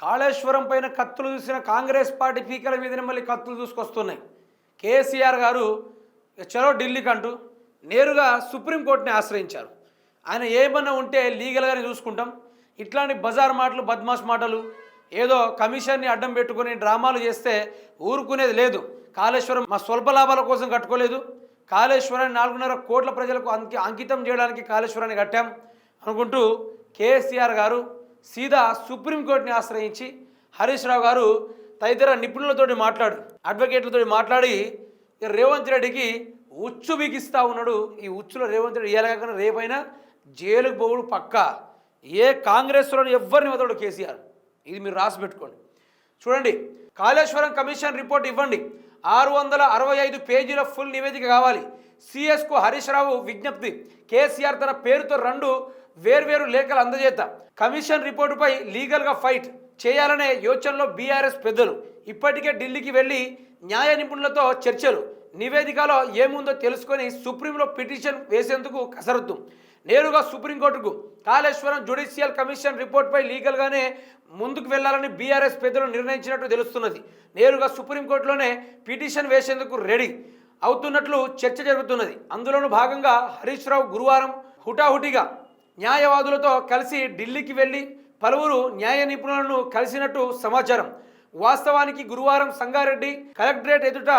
కాళేశ్వరం పైన కత్తులు చూసిన కాంగ్రెస్ పార్టీ పీకల మీదనే మళ్ళీ కత్తులు చూసుకొస్తున్నాయి కేసీఆర్ గారు చలో ఢిల్లీకి అంటూ నేరుగా సుప్రీంకోర్టుని ఆశ్రయించారు. ఆయన ఏమన్నా ఉంటే లీగల్గానే చూసుకుంటాం. ఇట్లాంటి బజార్ మాటలు బద్మాష్ మాటలు ఏదో కమిషన్ని అడ్డం పెట్టుకొని డ్రామాలు చేస్తే ఊరుకునేది లేదు. కాళేశ్వరం మా స్వల్ప లాభాల కోసం కట్టుకోలేదు. కాళేశ్వరాన్ని నాలుగున్నర కోట్ల ప్రజలకు అంకి అంకితం చేయడానికి కాళేశ్వరాన్ని కట్టాం అనుకుంటూ కేసీఆర్ గారు సీదా సుప్రీంకోర్టుని ఆశ్రయించి హరీష్ రావు గారు తదితర నిపుణులతోటి మాట్లాడు అడ్వకేట్లతో మాట్లాడి రేవంత్ రెడ్డికి ఉచ్చు బిగిస్తా ఉన్నాడు. ఈ ఉచ్చులో రేవంత్ రెడ్డి ఇయ్యాలగా రేపైనా జైలుకు పోవుడు పక్కా. ఏ కాంగ్రెస్లో ఎవ్వరిని వదలడు కేసీఆర్. ఇది మీరు రాసి పెట్టుకోండి. చూడండి కాళేశ్వరం కమిషన్ రిపోర్ట్ ఇవ్వండి. ఆరు వందల అరవై ఐదు పేజీల ఫుల్ నివేదిక కావాలి. సిఎస్కు హరీష్ రావు విజ్ఞప్తి. కేసీఆర్ తన పేరుతో రెండు వేర్వేరు లేఖలు అందజేత. కమిషన్ రిపోర్టుపై లీగల్గా ఫైట్ చేయాలనే యోచనలో బీఆర్ఎస్ పెద్దలు. ఇప్పటికే ఢిల్లీకి వెళ్ళి న్యాయ నిపుణులతో చర్చలు. నివేదికలో ఏముందో తెలుసుకొని సుప్రీంలో పిటిషన్ వేసేందుకు కసరత్తు. నేరుగా సుప్రీంకోర్టుకు కాళేశ్వరం జ్యుడిషియల్ కమిషన్ రిపోర్ట్పై లీగల్గానే ముందుకు వెళ్ళాలని బీఆర్ఎస్ పెద్దలు నిర్ణయించినట్టు తెలుస్తున్నది. నేరుగా సుప్రీంకోర్టులోనే పిటిషన్ వేసేందుకు రెడీ అవుతున్నట్లు చర్చ జరుగుతున్నది. అందులోనూ భాగంగా హరీష్ రావు గురువారం హుటాహుటిగా న్యాయవాదులతో కలిసి ఢిల్లీకి వెళ్ళి పలువురు న్యాయ నిపుణులను కలిసినట్టు సమాచారం. వాస్తవానికి గురువారం సంగారెడ్డి కలెక్టరేట్ ఎదుట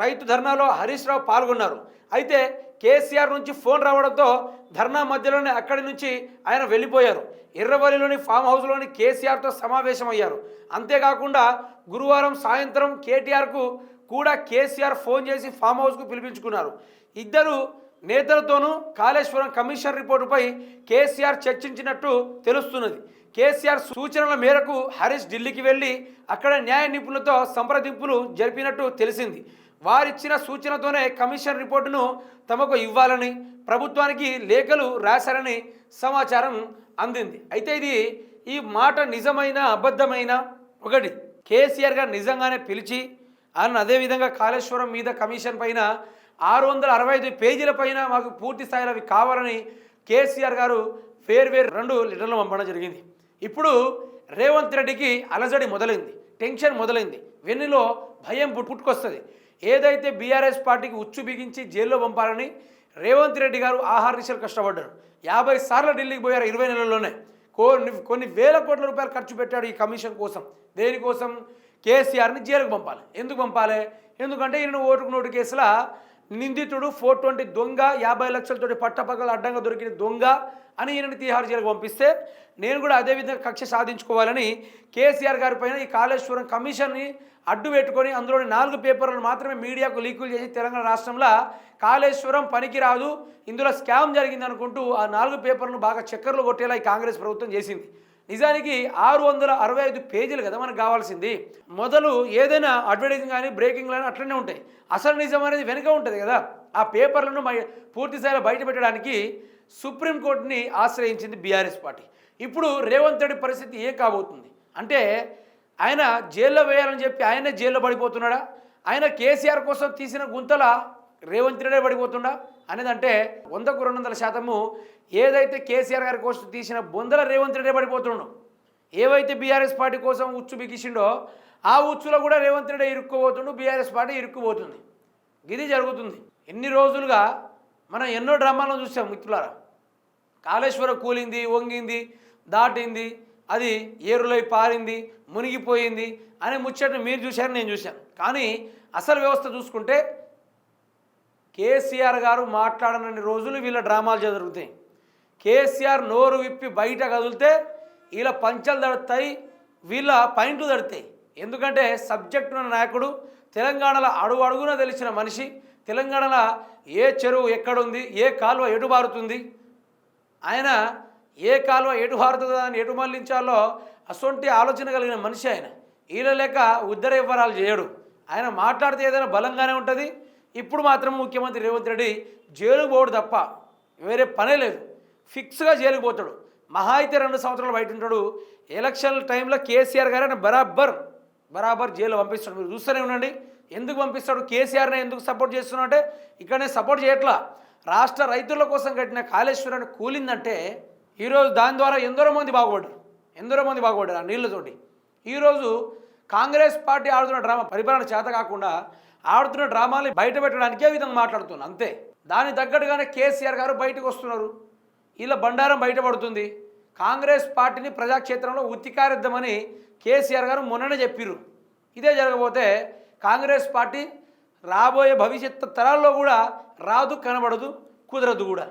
రైతు ధర్నాలో హరీష్ రావు పాల్గొన్నారు. అయితే కేసీఆర్ నుంచి ఫోన్ రావడంతో ధర్నా మధ్యలోనే అక్కడి నుంచి ఆయన వెళ్ళిపోయారు. ఎర్రవల్లిలోని ఫామ్ హౌస్లోని కేసీఆర్తో సమావేశమయ్యారు. అంతేకాకుండా గురువారం సాయంత్రం కేటీఆర్కు కూడా కేసీఆర్ ఫోన్ చేసి ఫామ్ హౌస్కు పిలిపించుకున్నారు. ఇద్దరు నేతలతోనూ కాళేశ్వరం కమిషన్ రిపోర్టుపై కేసీఆర్ చర్చించినట్టు తెలుస్తున్నది. కేసీఆర్ సూచనల మేరకు హరీష్ ఢిల్లీకి వెళ్ళి అక్కడ న్యాయ నిపుణులతో సంప్రదింపులు జరిపినట్టు తెలిసింది. వారిచ్చిన సూచనతోనే కమిషన్ రిపోర్టును తమకు ఇవ్వాలని ప్రభుత్వానికి లేఖలు రాశారని సమాచారం అందింది. అయితే ఇది ఈ మాట నిజమైన అబద్ధమైన ఒకటి. కేసీఆర్ గారు నిజంగానే పిలిచి ఆయన అదేవిధంగా కాళేశ్వరం మీద కమిషన్ పైన ఆరు వందల అరవై ఐదు పేజీల పైన మాకు పూర్తి స్థాయిలో అవి కావాలని కేసీఆర్ గారు ఫేర్వేర్ రెండు లెటర్లు పంపడం జరిగింది. ఇప్పుడు రేవంత్ రెడ్డికి అలజడి మొదలైంది టెన్షన్ మొదలైంది. వెన్నులో భయం పుట్టుకొస్తుంది. ఏదైతే బీఆర్ఎస్ పార్టీకి ఉచ్చు బిగించి జైల్లో పంపాలని రేవంత్ రెడ్డి గారు ఆహార దిశలు కష్టపడ్డారు. యాభై సార్లు ఢిల్లీకి పోయారు ఇరవై నెలల్లోనే. కొన్ని కొన్ని వేల కోట్ల రూపాయలు ఖర్చు పెట్టాడు ఈ కమిషన్ కోసం. దేనికోసం? కేసీఆర్ని జైలుకు పంపాలి. ఎందుకు పంపాలి? ఎందుకంటే ఈయన ఓటుకు నోటు కేసుల నిందితుడు ఫోర్ ట్వంటీ దొంగ యాభై లక్షలతోటి పట్టపగల అడ్డంగా దొరికిన దొంగ అని ఈయనని తీహార్ జైలుకు పంపిస్తే నేను కూడా అదేవిధంగా కక్ష సాధించుకోవాలని కేసీఆర్ గారి పైన ఈ కాళేశ్వరం కమిషన్ని అడ్డు పెట్టుకొని అందులోని నాలుగు పేపర్లను మాత్రమే మీడియాకు లీకులు చేసి తెలంగాణ రాష్ట్రంలో కాళేశ్వరం పనికిరాదు ఇందులో స్కామ్ జరిగింది అనుకుంటూ ఆ నాలుగు పేపర్లను బాగా చక్కర్లు కొట్టేలా ఈ కాంగ్రెస్ ప్రభుత్వం చేసింది. నిజానికి ఆరు వందల అరవై ఐదు పేజీలు కదా మనకు కావాల్సింది. మొదలు ఏదైనా అడ్వర్టైజింగ్ కానీ బ్రేకింగ్ కానీ అట్లనే ఉంటాయి. అసలు నిజం అనేది వెనుక ఉంటుంది కదా. ఆ పేపర్లను మై- పూర్తి స్థాయిలో బయట పెట్టడానికి సుప్రీంకోర్టుని ఆశ్రయించింది బీఆర్ఎస్ పార్టీ. ఇప్పుడు రేవంత్ రెడ్డి పరిస్థితి ఏ కాబోతుంది? అంటే ఆయన జైల్లో వేయాలని చెప్పి ఆయనే జైల్లో పడిపోతున్నాడా? ఆయన కేసీఆర్ కోసం తీసిన గుంతల రేవంత్ రెడ్డి పడిపోతుండా? అనేదంటే వందకు రెండు వందల శాతము ఏదైతే కేసీఆర్ గారి కోసం తీసిన బొందల రేవంత్ రెడ్డి పడిపోతుండు. ఏవైతే బీఆర్ఎస్ పార్టీ కోసం ఉచ్చు బిగిసిండో ఆ ఉచ్చులో కూడా రేవంత్ రెడ్డి ఇరుక్కుపోతుండు బీఆర్ఎస్ పార్టీ ఇరుక్కుపోతుంది. ఇది జరుగుతుంది. ఎన్ని రోజులుగా మనం ఎన్నో డ్రామాలను చూసాం మిత్రులారా. కాళేశ్వరం కూలింది వంగింది దాటింది అది ఏరులై పారింది మునిగిపోయింది అనే ముచ్చటను మీరు చూశారు నేను చూశాను. కానీ అసలు వ్యవస్థ చూసుకుంటే కేసీఆర్ గారు మాట్లాడనన్ని రోజులు వీళ్ళ డ్రామాలు జరుగుతాయి. కేసీఆర్ నోరు విప్పి బయట కదిలితే వీళ్ళ పంచలు దడుతాయి వీళ్ళ పాయింట్లు దడుతాయి ఎందుకంటే సబ్జెక్టు ఉన్న నాయకుడు తెలంగాణలో అడుగు అడుగున తెలిసిన మనిషి తెలంగాణలో ఏ చెరువు ఎక్కడుంది ఏ కాలువ ఎటు బారుతుంది ఆయన ఏ కాలువ ఎటుపారుతుందా అని ఎటు మళ్ళించాలో అసొంటి ఆలోచన కలిగిన మనిషి ఆయన. ఈయన లేక ఉద్దర వివరాలు చేయడు. ఆయన మాట్లాడితే ఏదైనా బలంగానే ఉంటుంది ఇప్పుడు మాత్రం ముఖ్యమంత్రి రేవంత్ రెడ్డి జైలుకు పోడు తప్ప వేరే పనే లేదు. ఫిక్స్గా జైలుకు పోతాడు. మహా అయితే రెండు సంవత్సరాలు బయట ఉంటాడు. ఎలక్షన్ టైంలో కేసీఆర్ గారు ఆయన బరాబర్ బరాబర్ జైలు పంపిస్తాడు. మీరు చూస్తూనే ఉండండి. ఎందుకు పంపిస్తాడు? కేసీఆర్ని ఎందుకు సపోర్ట్ చేస్తున్నాడు అంటే ఇక్కడనే సపోర్ట్ చేయట్లా. రాష్ట్ర రైతుల కోసం కట్టిన కాళేశ్వరాన్ని కూలిందంటే ఈరోజు దాని ద్వారా ఎందరో మంది బాగుపడ్డారు. ఎందరో మంది బాగుపడ్డారు ఆ నీళ్ళతోటి ఈరోజు కాంగ్రెస్ పార్టీ ఆడుతున్న డ్రామా పరిపాలన చేత కాకుండా ఆడుతున్న డ్రామాని బయట పెట్టడానికే విధంగా మాట్లాడుతున్నాను అంతే. దానికి తగ్గట్టుగానే కేసీఆర్ గారు బయటకు వస్తున్నారు. ఇలా బండారం బయటపడుతుంది కాంగ్రెస్ పార్టీని ప్రజాక్షేత్రంలో ఉత్తికారిద్దామని కేసీఆర్ గారు మొన్ననే చెప్పిర్రు. ఇదే జరగబోతే కాంగ్రెస్ పార్టీ రాబోయే భవిష్యత్తు తరాల్లో కూడా రాదు కనబడదు కుదరదు కూడా.